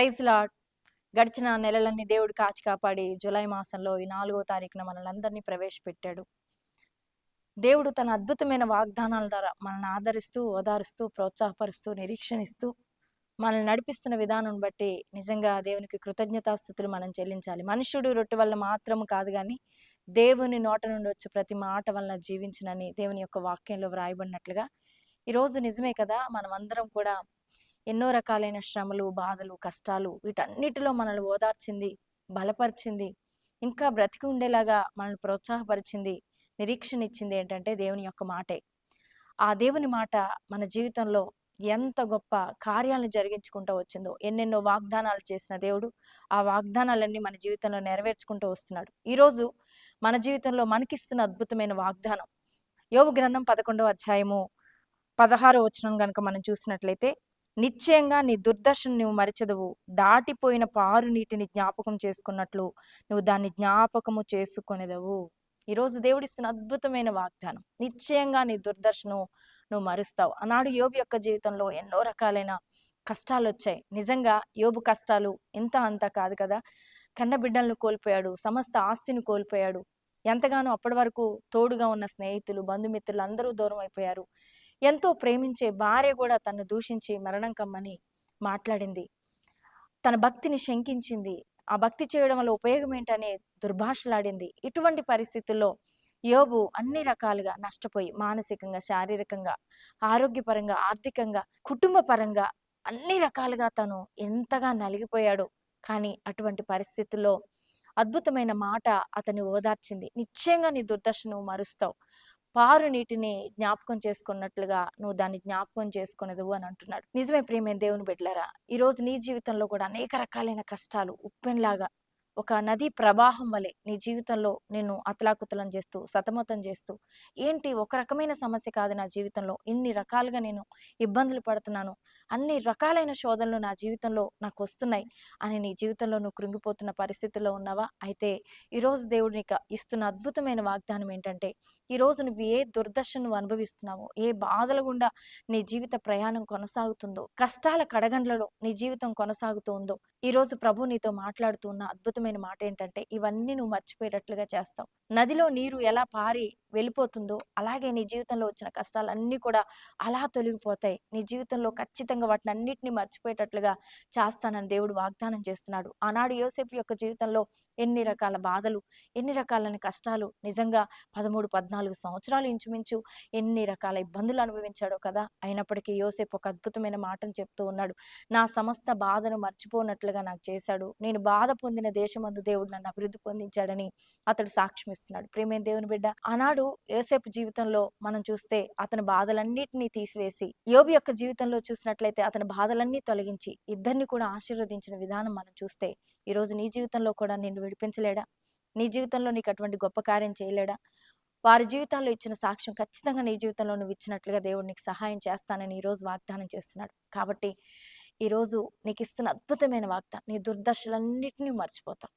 Praise lord గడిచిన నెలలన్నీ దేవుడు కాచి కాపాడి జూలై మాసంలో ఈ నాలుగో తారీఖున మనల్ని అందరినీ ప్రవేశపెట్టాడు. దేవుడు తన అద్భుతమైన వాగ్దానాల ద్వారా మనల్ని ఆదరిస్తూ ఓదారుస్తూ ప్రోత్సాహపరుస్తూ నిరీక్షణిస్తూ మనల్ని నడిపిస్తున్న విధానం బట్టి నిజంగా దేవునికి కృతజ్ఞతాస్థుతులు మనం చెల్లించాలి. మనుషుడు రొట్టె వల్ల మాత్రం కాదు కానీ దేవుని నోట నుండి వచ్చే ప్రతి మాట వలన జీవించునని దేవుని యొక్క వాక్యంలో వ్రాయబడినట్లుగా ఈరోజు నిజమే కదా? మనం అందరం కూడా ఎన్నో రకాలైన శ్రమలు బాధలు కష్టాలు వీటన్నిటిలో మనల్ని ఓదార్చింది బలపరిచింది ఇంకా బ్రతికి ఉండేలాగా మనల్ని ప్రోత్సాహపరిచింది నిరీక్షణ ఇచ్చింది ఏంటంటే దేవుని యొక్క మాటే. ఆ దేవుని మాట మన జీవితంలో ఎంత గొప్ప కార్యాలను జరిగించుకుంటూ వచ్చిందో ఎన్నెన్నో వాగ్దానాలు చేసిన దేవుడు ఆ వాగ్దానాలన్నీ మన జీవితంలో నెరవేర్చుకుంటూ వస్తున్నాడు. ఈరోజు మన జీవితంలో మనకిస్తున్న అద్భుతమైన వాగ్దానం యోగు గ్రంథం పదకొండవ అధ్యాయము పదహారో వచనం కనుక మనం చూసినట్లయితే నిశ్చయంగా నీ దుర్దర్శను నువ్వు మరచదవు. దాటిపోయిన పారు నీటిని జ్ఞాపకం చేసుకున్నట్లు నువ్వు దాన్ని జ్ఞాపకము చేసుకొనేదవు. ఈరోజు దేవుడిస్తున్న అద్భుతమైన వాగ్దానం. నిశ్చయంగా నీ దుర్దర్శను నువ్వు మరుస్తావు. ఆనాడు యోబు యొక్క జీవితంలో ఎన్నో రకాలైన కష్టాలు వచ్చాయి నిజంగా యోబు కష్టాలు ఇంత అంత కాదు కదా. కన్నబిడ్డలను కోల్పోయాడు. సమస్త ఆస్తిని కోల్పోయాడు. ఎంతగానో అప్పటి వరకు తోడుగా ఉన్న స్నేహితులు బంధుమిత్రులు అందరూ దూరం అయిపోయారు. ఎంతో ప్రేమించే భార్య కూడా తను దూషించి మరణం కమ్మని మాట్లాడింది. తన భక్తిని శంకించింది. ఆ భక్తి చేయడం వల్ల ఉపయోగం ఏంటనే దుర్భాషలాడింది. ఇటువంటి పరిస్థితుల్లో యోబు అన్ని రకాలుగా నష్టపోయి మానసికంగా శారీరకంగా ఆరోగ్యపరంగా ఆర్థికంగా కుటుంబ పరంగా అన్ని రకాలుగా తను ఎంతగా నలిగిపోయాడు. కానీ అటువంటి పరిస్థితుల్లో అద్భుతమైన మాట అతన్ని ఓదార్చింది. నిశ్చయంగా నీ దుర్దశను మరుస్తావు. పారు నీటిని జ్ఞాపకం చేసుకున్నట్లుగా నువ్వు దాన్ని జ్ఞాపకం చేసుకునేదువు అని అంటున్నాడు. నిజమే ప్రియమైన దేవుని బిడ్డలారా ఈరోజు నీ జీవితంలో కూడా అనేక రకాలైన కష్టాలు ఉప్పెన్లాగా ఒక నది ప్రవాహం వలె నీ జీవితంలో నేను అతలాకుతలం చేస్తూ సతమతం చేస్తూ ఏంటి ఒక రకమైన సమస్య కాదు నా జీవితంలో. ఇన్ని రకాలుగా నేను ఇబ్బందులు పడుతున్నాను. అన్ని రకాలైన శోధనలు నా జీవితంలో నాకు వస్తున్నాయి అని నీ జీవితంలో నువ్వు కృంగిపోతున్న పరిస్థితుల్లో ఉన్నావా? అయితే ఈరోజు దేవుడు నీకు ఇస్తున్న అద్భుతమైన వాగ్దానం ఏంటంటే ఈరోజు నువ్వు ఏ దుర్దశను నువ్వు అనుభవిస్తున్నావో ఏ బాధల గుండా నీ జీవిత ప్రయాణం కొనసాగుతుందో కష్టాల కడగండ్లలో నీ జీవితం కొనసాగుతూ ఉందో ఈరోజు ప్రభు నీతో మాట్లాడుతున్న అద్భుతమైన మాట ఏంటంటే ఇవన్నీ నువ్వు మర్చిపోయేటట్లుగా చేస్తావు. నదిలో నీరు ఎలా పారి వెళ్ళిపోతుందో అలాగే నీ జీవితంలో వచ్చిన కష్టాలన్నీ కూడా అలా తొలగిపోతాయి. నీ జీవితంలో ఖచ్చితంగా వాటిని అన్నిటిని మర్చిపోయేటట్లుగా చేస్తానని దేవుడు వాగ్దానం చేస్తున్నాడు. ఆనాడు యోసేపు యొక్క జీవితంలో ఎన్ని రకాల బాధలు ఎన్ని రకాలైన కష్టాలు నిజంగా పదమూడు పద్నాలుగు సంవత్సరాలు ఇంచుమించు ఎన్ని రకాల ఇబ్బందులు అనుభవించాడో కదా! అయినప్పటికీ యోసేపు ఒక అద్భుతమైన మాటను చెప్తూ ఉన్నాడు. నా సమస్త బాధను మర్చిపోనట్లుగా నాకు చేశాడు. నేను బాధ పొందిన దేశమందు దేవుడు నన్ను అభివృద్ధి పొందించాడని అతడు సాక్ష్యం ఇస్తున్నాడు ప్రేమే దేవుని బిడ్డ ఆనాడు యోసేపు జీవితంలో మనం చూస్తే అతని బాధలన్నిటినీ తీసివేసి యోబు యొక్క జీవితంలో చూసినట్లయితే అతని బాధలన్నీ తొలగించి ఇద్దరిని కూడా ఆశీర్వదించిన విధానం మనం చూస్తే ఈరోజు నీ జీవితంలో కూడా నిన్ను విడిపించలేడా? నీ జీవితంలో నీకు అటువంటి గొప్ప కార్యం చేయలేడా? వారి జీవితాల్లో ఇచ్చిన సాక్ష్యం ఖచ్చితంగా నీ జీవితంలో నువ్వు ఇచ్చినట్లుగా దేవుడు నీకు సహాయం చేస్తానని ఈరోజు వాగ్దానం చేస్తున్నాడు. కాబట్టి ఈరోజు నీకు ఇస్తున్న అద్భుతమైన వాగ్దానం నీ దుర్దశలన్నింటినీ మర్చిపోతావు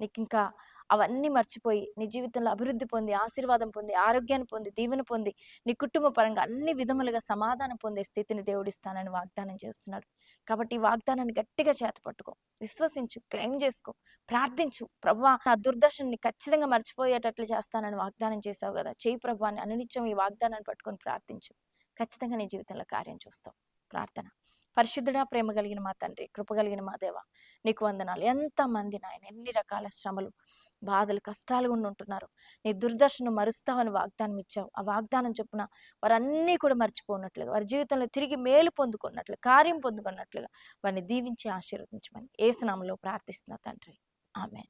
నీకు ఇంకా అవన్నీ మర్చిపోయి నీ జీవితంలో అభివృద్ధి పొంది ఆశీర్వాదం పొంది ఆరోగ్యాన్ని పొంది దీవెన పొంది నీ కుటుంబ పరంగా అన్ని విధములుగా సమాధానం పొందే స్థితిని దేవుడిస్తానని వాగ్దానం చేస్తున్నాడు. కాబట్టి ఈ వాగ్దానాన్ని గట్టిగా చేతపట్టుకో విశ్వసించు క్లెయిమ్ చేసుకో ప్రార్థించు. ప్రభా నా దుర్దర్శనని ఖచ్చితంగా మర్చిపోయేటట్లు చేస్తానని వాగ్దానం చేసావు కదా చేయి ప్రభాని అనునిత్యం ఈ వాగ్దానాన్ని పట్టుకొని ప్రార్థించు. ఖచ్చితంగా నీ జీవితంలో కార్యం చూస్తావు. ప్రార్థన. పరిశుద్ధుడా ప్రేమ కలిగిన మా తండ్రి కృప కలిగిన మా దేవ నీకు వందనాలు. ఎంతమంది నాయన ఎన్ని రకాల శ్రమలు బాధలు కష్టాలు ఉండి ఉంటున్నారు. నీ దుర్దర్శను మరుస్తావని వాగ్దానం ఇచ్చావు. ఆ వాగ్దానం చొప్పున వారన్నీ కూడా మర్చిపోనట్లుగా వారి జీవితంలో తిరిగి మేలు పొందుకున్నట్లు కార్యం పొందుకున్నట్లుగా వారిని దీవించి ఆశీర్వదించమని ఏసునామలో ప్రార్థిస్తున్నా తండ్రి. ఆమె